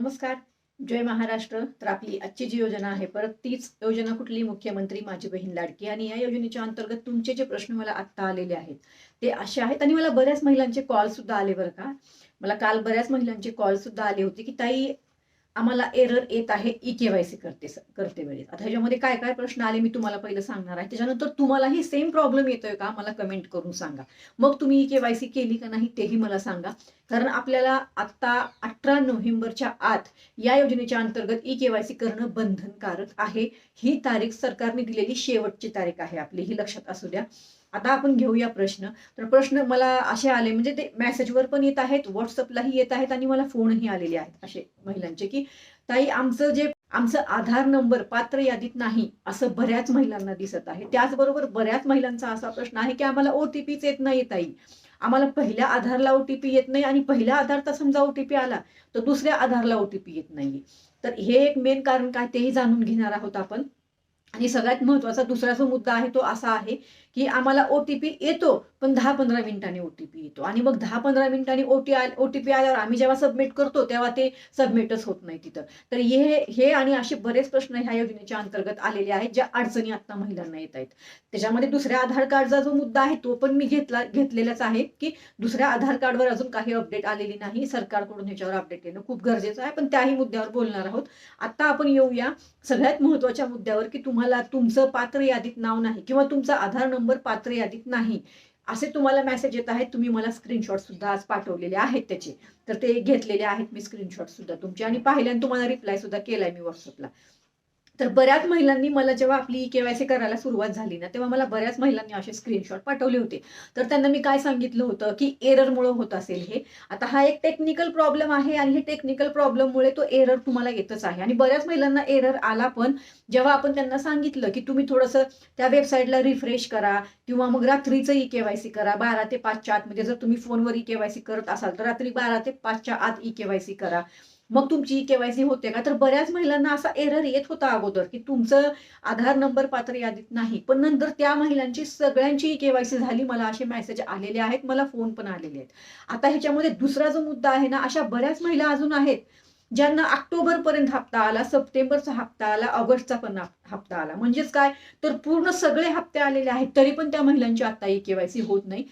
नमस्कार. जय महाराष्ट्र. तर आपली आजची जी योजना आहे परत तीच योजना कुठली? मुख्यमंत्री माझी बहीण लाडकी. आणि या योजनेच्या अंतर्गत तुमचे जे प्रश्न मला आत्ता आलेले आहेत ते असे आहेत. आणि मला बऱ्याच महिलांचे कॉल सुद्धा आले बरं का. मला काल बऱ्याच महिलांचे कॉल सुद्धा आले होते की ताई आम्हाला एरर येत आहे ई केवायसी करते करते वेळेस आता ह्याच्यामध्ये काय काय प्रश्न आले मी तुम्हाला पहिलं सांगणार आहे. त्याच्यानंतर तुम्हालाही सेम प्रॉब्लेम येतोय का? मला कमेंट करून सांगा. मग तुम्ही ई केवायसी केली का नाही तेही मला सांगा. कारण आपल्याला आता अठरा नोव्हेंबरच्या आत या योजनेच्या अंतर्गत ई केवायसी करणं बंधनकारक आहे. ही तारीख सरकारने दिलेली शेवटची तारीख आहे आपली ही लक्षात असू द्या. आता आपण घेऊया प्रश्न. तर प्रश्न मला असे आले म्हणजे ते मेसेजवर पण येत आहेत व्हॉट्सअपलाही येत आहेत आणि मला फोनही आलेले आहेत असे महिलांचे की ताई आमचं जे आमचं आधार नंबर पात्र यादीत नाही असं बऱ्याच महिलांना दिसत आहे. त्याचबरोबर बऱ्याच महिलांचा असा प्रश्न आहे की आम्हाला ओटीपीच येत नाही ताई. आम्हाला पहिल्या आधारला ओटीपी येत नाही आणि पहिल्या आधारचा समजा ओटीपी आला तर दुसऱ्या आधारला ओटीपी येत नाहीये. तर हे एक मेन कारण काय तेही जाणून घेणार आहोत आपण. आणि सगळ्यात महत्त्वाचा दुसरा जो मुद्दा आहे तो असा आहे की आम्हाला ओटीपी येतो पण दहा पंधरा मिनिटांनी ओटीपी येतो. आणि मग दहा पंधरा मिनिटांनी ओटी ओटीपी आल्यावर आम्ही जेव्हा सबमिट करतो तेव्हा ते सबमिटच होत नाही तिथं. तर हे हे आणि असे बरेच प्रश्न ह्या योजनेच्या अंतर्गत आलेले आहेत ज्या अडचणी आता महिलांना येत आहेत. त्याच्यामध्ये दुसऱ्या आधार कार्डचा जो मुद्दा आहे तो पण मी घेतला घेतलेलाच आहे की दुसऱ्या आधार कार्डवर अजून काही अपडेट आलेली नाही. सरकारकडून ह्याच्यावर अपडेट येणं खूप गरजेचं आहे पण त्याही मुद्द्यावर बोलणार आहोत. आता आपण येऊया सगळ्यात महत्त्वाच्या मुद्द्यावर की तुम्हाला तुमचं पात्र यादीत नाव नाही किंवा तुमचा आधार नंबर पात्र यादीत नाही. असे तुम्हाला मेसेज येत आहेत. तुम्ही मला स्क्रीनशॉट सुद्धा आज पाठवलेले आहेत त्याचे. तर ते घेतलेले आहेत. मी स्क्रीनशॉट सुद्धा तुमचे. आणि पाहिल्याने तुम्हाला रिप्लाय सुद्धा केलाय मी व्हॉट्सअपला तर बऱ्याच महिलांनी मला जेव्हा आपली केवायसी करायला सुरुवात झाली ना तेव्हा मला बऱ्याच महिलांनी असे स्क्रीनशॉट पाठवले होते. तर त्यांना मी काय सांगितलं होतं की एररमुळे होत असेल हे. आता हा एक टेक्निकल प्रॉब्लेम आहे आणि हे टेक्निकल प्रॉब्लेममुळे तो एरर तुम्हाला येतच आहे. आणि बऱ्याच महिलांना एरर आला पण जेव्हा आपण त्यांना सांगितलं की तुम्ही थोडंसं त्या वेबसाईटला रिफ्रेश करा किंवा मग रात्रीचं ई केवायसी करा बारा ते पाचच्या आत म्हणजे जर तुम्ही फोनवर ई केवायसी करत असाल तर रात्री बारा ते पाचच्या आत ई केवायसी करा. मग तुमची केवायसी होते का? तर बऱ्याच महिलांना असा एरर येत होता अगोदर की तुमचं आधार नंबर पात्र यादीत नाही. पण नंतर त्या महिलांची सगळ्यांची केवायसी झाली. मला असे मेसेज आलेले आहेत. मला फोन पण आलेले आहेत. आता ह्याच्यामध्ये दुसरा जो मुद्दा आहे ना अशा बऱ्याच महिला अजून आहेत ज्यांना ऑक्टोबर पर्यंत हप्ता आला सप्टेंबरचा हप्ता आला ऑगस्टचा पण हप्ता आला. म्हणजेच काय? तर पूर्ण सगळे हप्ते आलेले आहेत. तरी पण त्या महिलांची आता ही केवायसी होत नाही.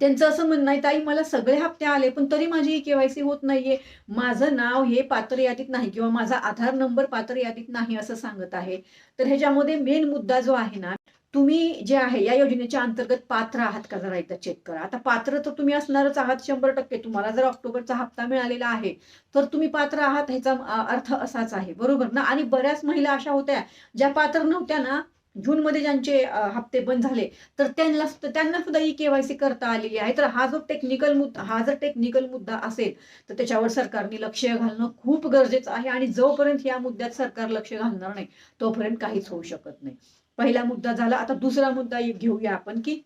त्यांचं असं म्हणणं आहे ताई मला सगळे हप्ते आले पण तरी माझी ही केवायसी होत नाहीये. माझं नाव हे पात्र यादीत नाही किंवा माझा आधार नंबर पात्र यादीत नाही असं सांगत आहे. तर ह्याच्यामध्ये मेन मुद्दा जो आहे ना तुम्ही जे आहे या योजनेच्या अंतर्गत पात्र आहात का जरा एकदा चेक करा. आता पात्र तर तुम्ही असणारच आहात शंभर टक्के. तुम्हाला जर ऑक्टोबरचा हप्ता मिळालेला आहे तर तुम्ही पात्र आहात ह्याचा अर्थ असाच आहे. बरोबर ना? आणि बऱ्याच महिला अशा होत्या ज्या पात्र नव्हत्या ना जून मध्ये ज्यांचे हप्ते बंद झाले तर त्यांना त्यांना सुद्धा ई केवायसी करता आलेली आहे. तर हा जो टेक्निकल मुद्दा हा जर टेक्निकल मुद्दा असेल तर त्याच्यावर सरकारने लक्ष घालणं खूप गरजेचं आहे आणि जोपर्यंत या मुद्द्यात सरकार लक्ष घालणार नाही तोपर्यंत काहीच होऊ शकत नाही. पहिला मुद्दा झाला आता दुसरा मुद्दा घेऊया आपण की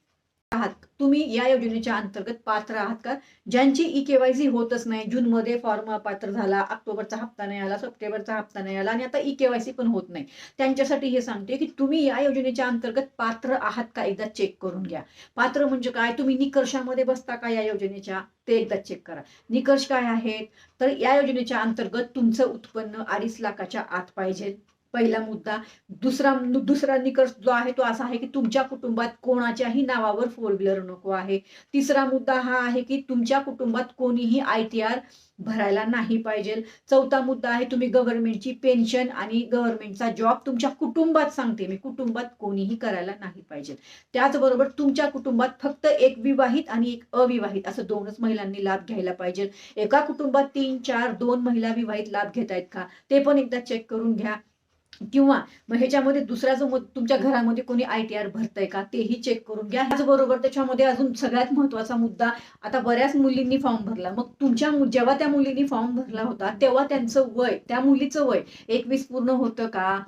आहात. तुम्ही या योजनेच्या अंतर्गत पात्र आहात का? ज्यांची ई केवायसी होतच नाही जून मध्ये फॉर्म पात्र झाला ऑक्टोबरचा हप्ता नाही आला सप्टेंबरचा हप्ता नाही आला आणि आता ई केवायसी पण होत नाही. त्यांच्यासाठी हे सांगते की तुम्ही या योजनेच्या अंतर्गत पात्र आहात का एकदा चेक करून घ्या. पात्र म्हणजे काय? तुम्ही निकर्षामध्ये बसता का या योजनेच्या? ते एकदा चेक करा. निकष काय आहेत? तर या योजनेच्या अंतर्गत तुमचं उत्पन्न अडीच लाखाच्या आत पाहिजे. पहिला मुद्दा. दुसरा दुसरा निकष जो आहे तो असा आहे की तुमच्या कुटुंबात कोणाच्याही नावावर फोर व्हीलर नको आहे. तिसरा मुद्दा हा आहे की तुमच्या कुटुंबात कोणीही आय टी आर भरायला नाही पाहिजे. चौथा मुद्दा आहे तुम्ही गव्हर्नमेंटची पेन्शन आणि गव्हर्नमेंटचा जॉब तुमच्या कुटुंबात सांगते. मी कुटुंबात कोणीही करायला नाही पाहिजे. त्याचबरोबर तुमच्या कुटुंबात फक्त एक विवाहित आणि एक अविवाहित असं दोनच महिलांनी लाभ घ्यायला पाहिजे. एका कुटुंबात तीन चार दोन महिला विवाहित लाभ घेत आहेत का? ते पण एकदा चेक करून घ्या. किंवा मग ह्याच्यामध्ये दुसरा जो तुमच्या घरामध्ये कोणी आय टी आर भरतंय का तेही चेक करून घ्या. त्याचबरोबर त्याच्यामध्ये अजून सगळ्यात महत्त्वाचा मुद्दा आता बऱ्याच मुलींनी फॉर्म भरला. मग तुमच्या जेव्हा त्या मुलींनी फॉर्म भरला होता तेव्हा त्यांचं वय त्या मुलीचं वय एकवीस पूर्ण होतं का?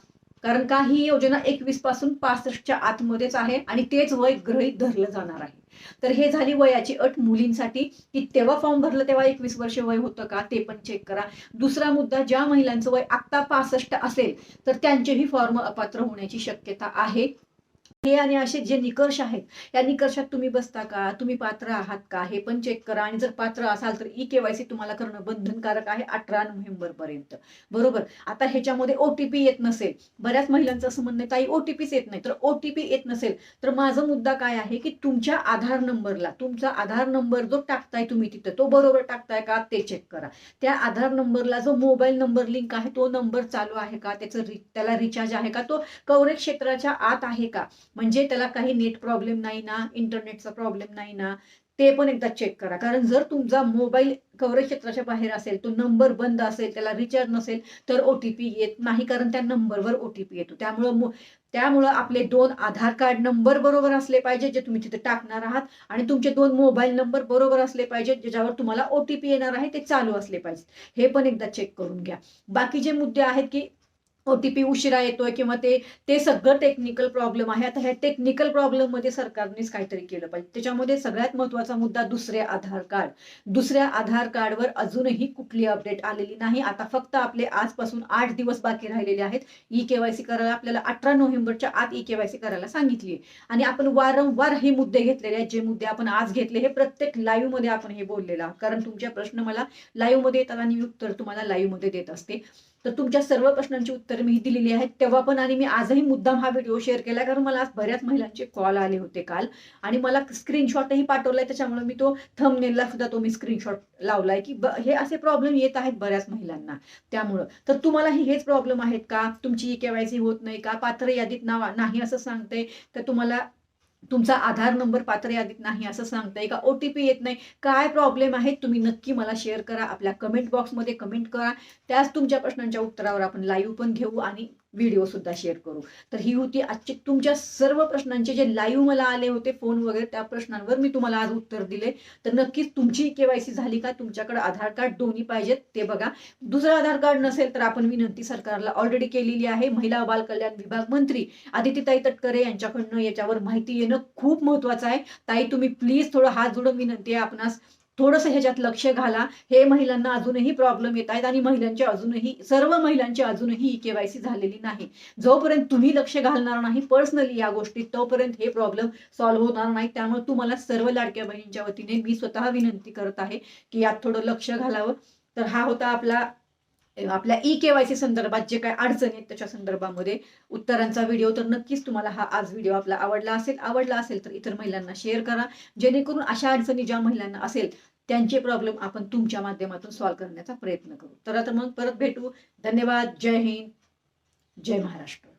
कारण का ही योजना एकवीसपासून पासष्टच्या आतमध्येच आहे आणि तेच वय ग्रहित धरलं जाणार आहे. तर हे झाली वयाची अट मुलींसाठी की तेव्हा फॉर्म भरलं तेव्हा एकवीस वर्ष वय होतं का ते पण चेक करा. दुसरा मुद्दा ज्या महिलांचं वय आत्ता पासष्ट असेल तर त्यांचेही फॉर्म अपात्र होण्याची शक्यता आहे. हे आणि असे जे निकष आहेत या निकषात तुम्ही बसता का? तुम्ही पात्र आहात का? हे पण चेक करा. आणि जर पात्र असाल तर ई केवायसी तुम्हाला करणं बंधनकारक आहे अठरा नोव्हेंबर पर्यंत. बरोबर? आता ह्याच्यामध्ये ओटीपी येत नसेल. बऱ्याच महिलांचं असं म्हणणं ताई ओटीपीच येत नाही. तर ओटीपी येत नसेल. तर माझा मुद्दा काय आहे की तुमच्या आधार नंबरला तुमचा आधार नंबर जो टाकताय तुम्ही तिथं तो बरोबर टाकताय का? ते चेक करा. त्या आधार नंबरला जो मोबाईल नंबर लिंक आहे तो नंबर चालू आहे का? त्याचं त्याला रिचार्ज आहे का? तो कवरेज क्षेत्राच्या आत आहे का? म्हणजे त्याला काही नेट प्रॉब्लेम नाही ना इंटरनेटचा प्रॉब्लेम नाही ना ते पण एकदा चेक करा. कारण जर तुमचा मोबाईल कव्हरेज क्षेत्राच्या बाहेर असेल तो नंबर बंद असेल त्याला रिचार्ज नसेल तर ओ टी पी येत नाही कारण त्या नंबरवर ओ टी पी येतो. त्यामुळं त्यामुळं आपले दोन आधार कार्ड नंबर बरोबर असले पाहिजे जे तुम्ही तिथे टाकणार आहात आणि तुमचे दोन मोबाईल नंबर बरोबर असले पाहिजेत ज्याच्यावर तुम्हाला ओ टी पी येणार आहे ते चालू असले पाहिजे. हे पण एकदा चेक करून घ्या. बाकीचे मुद्दे आहेत की ओ टी पी उशिरा येतोय किंवा ते ते सगळं टेक्निकल प्रॉब्लेम आहे. आता ह्या टेक्निकल प्रॉब्लेममध्ये सरकारनेच काहीतरी केलं पाहिजे. त्याच्यामध्ये सगळ्यात महत्त्वाचा मुद्दा दुसरे आधार कार्ड. दुसऱ्या आधार कार्डवर अजूनही कुठली अपडेट आलेली नाही. आता फक्त आपले आजपासून आठ दिवस बाकी राहिलेले आहेत. ई केवायसी करायला आपल्याला अठरा नोव्हेंबरच्या आत ई केवायसी करायला सांगितली आणि आपण वारंवार हे मुद्दे घेतलेले आहेत. जे मुद्दे आपण आज घेतले हे प्रत्येक लाईव्हमध्ये आपण हे बोललेलं कारण तुमचे प्रश्न मला लाईव्हमध्ये येतात आणि मी उत्तर तुम्हाला लाईव्हमध्ये देत असते. तर तुमच्या सर्व प्रश्नांची उत्तरे मी दिलेली आहेत. तेव्हा पण आणि मी आजही मुद्दाम हा व्हिडिओ शेअर केला कारण मला आज बऱ्याच महिलांचे कॉल आले होते काल. आणि मला स्क्रीनशॉटही पाठवलाय त्याच्यामुळे मी तो थंबनेलला सुद्धा तो मी स्क्रीनशॉट लावलाय की हे असे प्रॉब्लेम येत आहेत बऱ्याच महिलांना. त्यामुळं. तर तुम्हालाही हेच प्रॉब्लेम आहेत का? तुमची केवायसी होत नाही का? पात्र यादीत नाव नाही असं सांगते तर तुम्हाला तुमचा आधार नंबर पात्र यादीत नाही असं सांगताय का? ओटीपी येत नाही. काय प्रॉब्लेम आहे? तुम्ही नक्की मला शेअर करा. आपल्या कमेंट बॉक्समध्ये कमेंट करा. त्याच तुमच्या प्रश्नांच्या उत्तरावर आपण लाईव्ह पण घेऊ आणि व्हिडिओ सुद्धा शेअर करू. तर ही होती आजची तुमच्या सर्व प्रश्नांचे जे लाईव्ह मला आले होते फोन वगैरे त्या प्रश्नांवर मी तुम्हाला आज उत्तर दिले. तर नक्कीच तुमची केवायसी झाली का? तुमच्याकडे आधार कार्ड दोन्ही पाहिजेत ते बघा. दुसरं आधार कार्ड नसेल तर आपण विनंती सरकारला ऑलरेडी केलेली आहे. महिला बाल कल्याण विभाग मंत्री आदितीताई तटकरे यांच्याकडनं याच्यावर माहिती येणं खूप महत्वाचं आहे. ताई तुम्ही प्लीज थोडं हात जोडून विनंती आहे आपणास. थोडंसं ह्याच्यात लक्ष घाला. हे महिलांना अजूनही प्रॉब्लेम येत आहेत आणि महिलांच्या अजूनही सर्व महिलांची अजूनही ई केवायसी झालेली नाही. जोपर्यंत तुम्ही लक्ष घालणार नाही पर्सनली या गोष्टीत तोपर्यंत हे प्रॉब्लेम सॉल्व्ह होणार नाही. त्यामुळे तुम्हाला सर्व लाडक्या बहिणींच्या वतीने मी स्वतः विनंती करत आहे की यात थोडं लक्ष घालावं. तर हा होता आपला आपल्या ई केवायसी संदर्भात जे काही अडचणी आहेत त्याच्या संदर्भामध्ये उत्तरांचा व्हिडिओ तर नक्कीच तुम्हाला हा आज व्हिडिओ आपला आवडला असेल. आवडला असेल तर इतर महिलांना शेअर करा. जेणेकरून अशा अडचणी ज्या महिलांना असेल त्यांचे प्रॉब्लेम आपण तुमच्या माध्यमातून सॉल्व्ह करण्याचा प्रयत्न करू. तर आता मग परत भेटू. धन्यवाद. जय हिंद. जय महाराष्ट्र.